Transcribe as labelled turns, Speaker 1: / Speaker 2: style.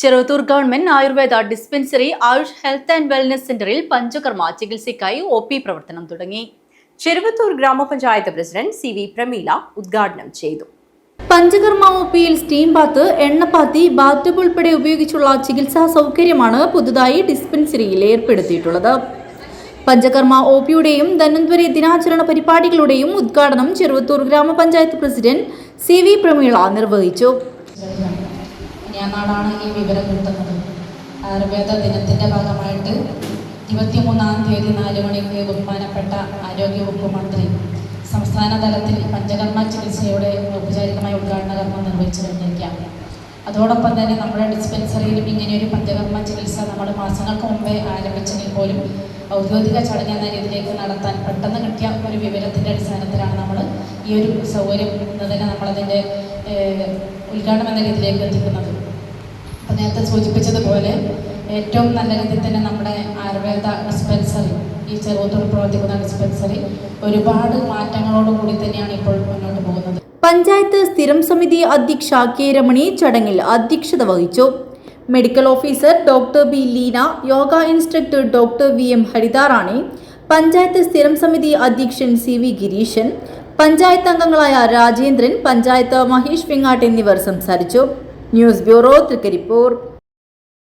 Speaker 1: Cheruthur government Ayurveda dispensary Ayush health and wellness സെന്ററിൽ പഞ്ചകർമ്മ ചികിത്സയ്ക്കായി O P പ്രവർത്തനം തുടങ്ങി.
Speaker 2: ചെറുവത്തൂർ ഗ്രാമപഞ്ചായത്ത് പ്രസിഡന്റ് സി വി പ്രമീല ഉദ്ഘാടനം ചെയ്തു.
Speaker 1: പഞ്ചകർമ്മ ഒ പിയിൽ സ്റ്റീം ബാത്ത് എണ്ണപ്പാത്തി ബാത്ടബ് ഉൾപ്പെടെ ഉപയോഗിച്ചുള്ള ചികിത്സാ സൗകര്യമാണ് പുതുതായി ഡിസ്പെൻസറിയിൽ ഏർപ്പെടുത്തിയിട്ടുള്ളത്. പഞ്ചകർമ്മ ഒ പിയുടെയും ധന്വന്തരി ദിനാചരണ പരിപാടികളുടെയും ഉദ്ഘാടനം ചെറുവത്തൂർ ഗ്രാമപഞ്ചായത്ത് പ്രസിഡന്റ് സി വി പ്രമീള നിർവഹിച്ചു.
Speaker 3: ഞാനാടാണ് ഈ വിവരം കിട്ടുന്നത്. ആയുർവേദ ദിനത്തിന്റെ ഭാഗമായിട്ട് ഇരുപത്തിമൂന്നാം തീയതി നാല് മണിക്ക് ബഹുമാനപ്പെട്ട ആരോഗ്യവകുപ്പ് മന്ത്രി സംസ്ഥാന തലത്തിൽ പഞ്ചകർമ്മ ചികിത്സയുടെ ഔപചാരികമായ ഉദ്ഘാടന കർമ്മം നിർവഹിച്ചു കഴിഞ്ഞിരിക്കുകയാണ് അതോടൊപ്പം തന്നെ നമ്മുടെ ഡിസ്പെൻസറിയിലും ഇങ്ങനെയൊരു പഞ്ചകർമ്മ ചികിത്സ നമ്മൾ മാസങ്ങൾക്ക് മുമ്പേ ആരംഭിച്ചെങ്കിൽ പോലും ഔദ്യോഗിക ചടങ്ങ് എന്ന രീതിയിലേക്ക് നടത്താൻ പെട്ടെന്ന് കിട്ടിയ ഒരു വിവരത്തിന്റെ അടിസ്ഥാനത്തിലാണ് നമ്മൾ ഈ ഒരു സൗകര്യം തന്നെ നമ്മളതിന്റെ ഉദ്ഘാടനം എന്ന രീതിയിലേക്ക് എത്തിക്കുന്നത്. അപ്പോൾ നേരത്തെ സൂചിപ്പിച്ചതുപോലെ ഏറ്റവും നല്ല രീതിയിൽ തന്നെ നമ്മുടെ ആയുർവേദ ഡിസ്പെൻസറി ഈ ചെറുതോട് പ്രവർത്തിക്കുന്ന ഡിസ്പെൻസറി ഒരുപാട് മാറ്റങ്ങളോട് കൂടി തന്നെയാണ് ഇപ്പോൾ മുന്നോട്ട് പോകുന്നത്.
Speaker 1: പഞ്ചായത്ത് സ്ഥിരം സമിതി അധ്യക്ഷ കെ രമണി ചടങ്ങിൽ അധ്യക്ഷത വഹിച്ചു. Medical officer doctor B Leena yoga instructor doctor V M Haritharani panchayat സ്ഥിരം സമിതി അധ്യക്ഷൻ സി വി ഗിരീശൻ പഞ്ചായത്ത് അംഗങ്ങളായ രാജേന്ദ്രൻ പഞ്ചായത്ത് മഹേഷ് വെങ്ങാട്ട് എന്നിവർ സംസാരിച്ചു. News bureau Trikaripur